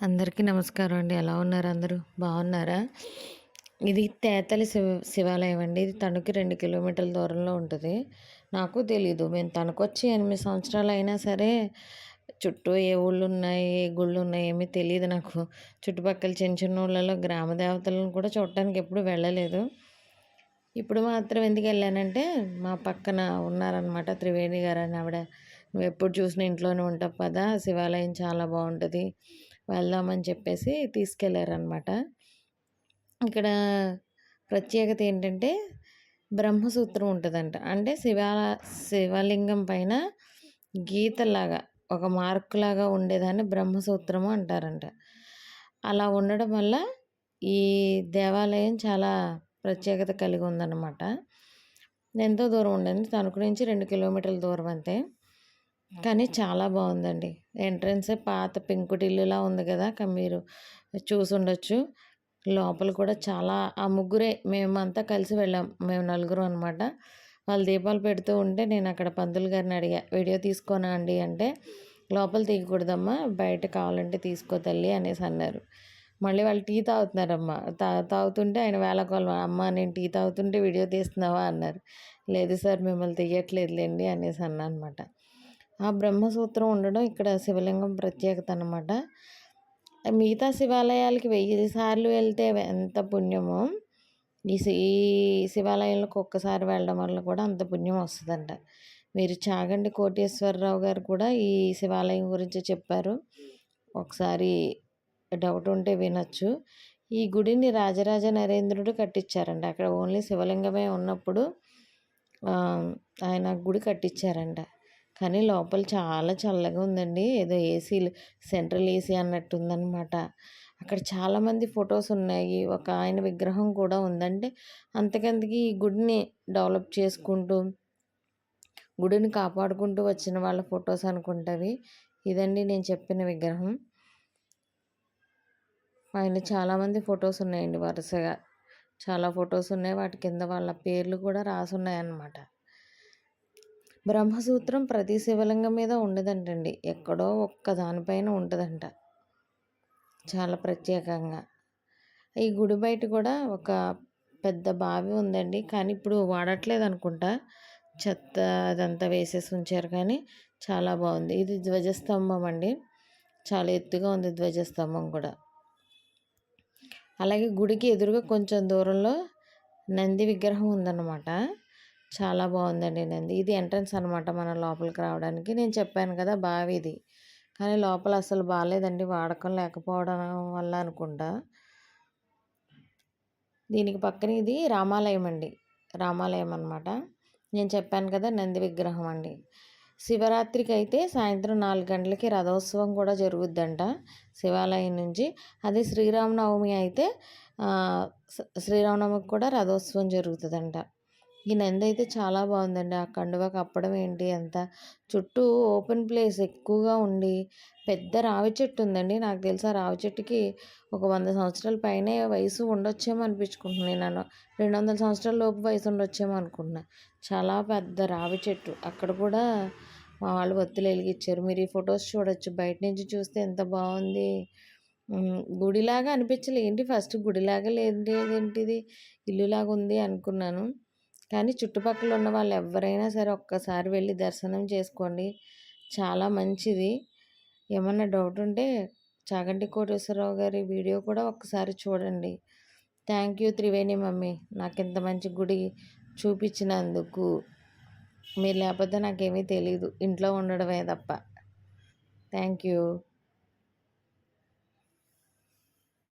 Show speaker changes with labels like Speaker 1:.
Speaker 1: అందరికీ నమస్కారం అండి. ఎలా ఉన్నారు అందరూ? బాగున్నారా? ఇది తేతలి శివ శివాలయం అండి. ఇది తణుకు రెండు కిలోమీటర్ల దూరంలో ఉంటుంది. నాకు తెలీదు. మేము తణుకొచ్చి ఎనిమిది సంవత్సరాలు అయినా సరే చుట్టూ ఏ ఊళ్ళు ఉన్నాయి ఏ గుళ్ళు ఉన్నాయి ఏమీ తెలియదు నాకు. చుట్టుపక్కల చిన్న చిన్న ఊళ్ళలో గ్రామ దేవతలను కూడా చూడటానికి ఎప్పుడు వెళ్ళలేదు. ఇప్పుడు మాత్రం ఎందుకు వెళ్ళానంటే మా పక్కన ఉన్నారనమాట త్రివేణి గారు అని ఆవిడ. నువ్వు ఎప్పుడు చూసినా ఇంట్లోనే ఉంటావు పదా? శివాలయం చాలా బాగుంటుంది. వెళ్దామని చెప్పేసి తీసుకెళ్ళారనమాట ఇక్కడ ప్రత్యేకత ఏంటంటే బ్రహ్మసూత్రం ఉంటుందంట. అంటే శివ శివలింగం పైన గీతలాగా ఒక మార్కులాగా ఉండేదాన్ని బ్రహ్మసూత్రము అంటారంట. అలా ఉండడం వల్ల ఈ దేవాలయం చాలా ప్రత్యేకత కలిగి ఉందన్నమాట. ఎంతో దూరం ఉండండి తణుకు నుంచి రెండు కిలోమీటర్ల దూరం అంతే. కానీ చాలా బాగుందండి. ఎంట్రన్స్ పాత పెంకుటిల్లులా ఉంది కదా! మీరు చూసి ఉండొచ్చు లోపల కూడా చాలా ఆ ముగ్గురే మేమంతా కలిసి వెళ్ళాం. మేము నలుగురు అనమాట వాళ్ళు దీపాలు పెడుతూ ఉంటే నేను అక్కడ పంతులు గారిని అడిగా వీడియో తీసుకోనా అండి? అంటే లోపల తీయకూడదమ్మా బయట కావాలంటే తీసుకో తల్లి అనేసి అన్నారు. మళ్ళీ వాళ్ళు టీ తాగుతున్నారమ్మా. తా తాగుతుంటే ఆయన వేళకోళం అమ్మ నేను టీ తాగుతుంటే వీడియో తీస్తున్నావా? అన్నారు. లేదు సార్ మిమ్మల్ని తీయట్లేదులేండి అనేసి అన్నా అనమాట ఆ బ్రహ్మసూత్రం ఉండడం ఇక్కడ శివలింగం ప్రత్యేకత అనమాట మిగతా శివాలయాలకి వెయ్యి సార్లు వెళ్తే ఎంత పుణ్యమో ఈ ఈ శివాలయంలోకి ఒక్కసారి వెళ్ళడం వల్ల కూడా అంత పుణ్యం వస్తుందంట. మీరు చాగండి కోటేశ్వరరావు గారు కూడా ఈ శివాలయం గురించి చెప్పారు. ఒకసారి డౌట్ ఉంటే వినొచ్చు. ఈ గుడిని రాజరాజ నరేంద్రుడు కట్టించారంట. అక్కడ ఓన్లీ శివలింగమే ఉన్నప్పుడు ఆయన గుడి కట్టించారంట. కానీ లోపల చాలా చల్లగా ఉందండి. ఏదో ఏసీలు సెంట్రల్ ఏసీ అన్నట్టు ఉందన్నమాట అక్కడ చాలామంది ఫొటోస్ ఉన్నాయి. ఒక ఆయన విగ్రహం కూడా ఉందంటే అంతకంతకి ఈ గుడిని డెవలప్ చేసుకుంటూ గుడిని కాపాడుకుంటూ వచ్చిన వాళ్ళ ఫొటోస్ అనుకుంటవి. ఇదండి నేను చెప్పిన విగ్రహం. ఆయన చాలామంది ఫొటోస్ ఉన్నాయండి వరుసగా. చాలా ఫొటోస్ ఉన్నాయి. వాటి కింద వాళ్ళ పేర్లు కూడా రాసి ఉన్నాయన్నమాట బ్రహ్మసూత్రం ప్రతి శివలింగం మీద ఉండదంటండి. ఎక్కడో ఒక్క దానిపైన ఉంటుందంట. చాలా ప్రత్యేకంగా. ఈ గుడి బయట కూడా ఒక పెద్ద బావి ఉందండి. కానీ ఇప్పుడు వాడట్లేదు అనుకుంటా. చెత్త అదంతా వేసేసి ఉంచారు కానీ చాలా బాగుంది. ఇది ధ్వజస్తంభం అండి. చాలా ఎత్తుగా ఉంది ధ్వజస్తంభం కూడా. అలాగే గుడికి ఎదురుగా కొంచెం దూరంలో నంది విగ్రహం ఉందన్నమాట. చాలా బాగుందండి నంది ఇది ఎంట్రన్స్ అనమాట మన లోపలికి రావడానికి. నేను చెప్పాను కదా బావి ఇది. కానీ లోపల అసలు బాగాలేదండి వాడకం లేకపోవడం వల్ల అనుకుంటా. దీనికి పక్కన ఇది రామాలయం అండి. రామాలయం అనమాట. నేను చెప్పాను కదా నంది విగ్రహం అండి. శివరాత్రికి అయితే సాయంత్రం నాలుగు గంటలకి రథోత్సవం కూడా జరుగుద్దంట శివాలయం నుంచి. అదే శ్రీరామనవమి అయితే శ్రీరామనవమికి కూడా రథోత్సవం జరుగుతుందంట. ఈ నంది అయితే చాలా బాగుందండి. ఆ కండువ కప్పడం ఏంటి? అంత చుట్టూ ఓపెన్ ప్లేస్ ఎక్కువగా ఉండి పెద్ద రావి చెట్టు ఉందండి. నాకు తెలిసి ఆ రావి చెట్టుకి ఒక వంద సంవత్సరాల పైనే వయసు ఉండొచ్చేమో అనిపించుకుంటున్నాను నేను రెండు వందల సంవత్సరాల లోపు వయసు ఉండొచ్చేమో అనుకుంటున్నా. చాలా పెద్ద రావి చెట్టు. అక్కడ కూడా మా వాళ్ళు ఒత్తులు వెలిగించారు. మీరు ఈ ఫొటోస్ చూడొచ్చు. బయట నుంచి చూస్తే ఎంత బాగుంది. గుడిలాగా అనిపించలే. ఏంటి ఫస్ట్ గుడిలాగా లేదు ఏంటిది ఇల్లులాగా ఉంది అనుకున్నాను. కానీ చుట్టుపక్కల ఉన్న వాళ్ళు ఎవరైనా సరే ఒక్కసారి వెళ్ళి దర్శనం చేసుకోండి. చాలా మంచిది. ఏమన్నా డౌట్ ఉంటే చాగంటి కోటేశ్వరరావు గారి వీడియో కూడా ఒక్కసారి చూడండి. Thank you Triveni mummy. నాకు ఇంత మంచి గుడి చూపించినందుకు మీరు లేకపోతే నాకేమీ తెలియదు ఇంట్లో ఉండడమే తప్ప. Thank you.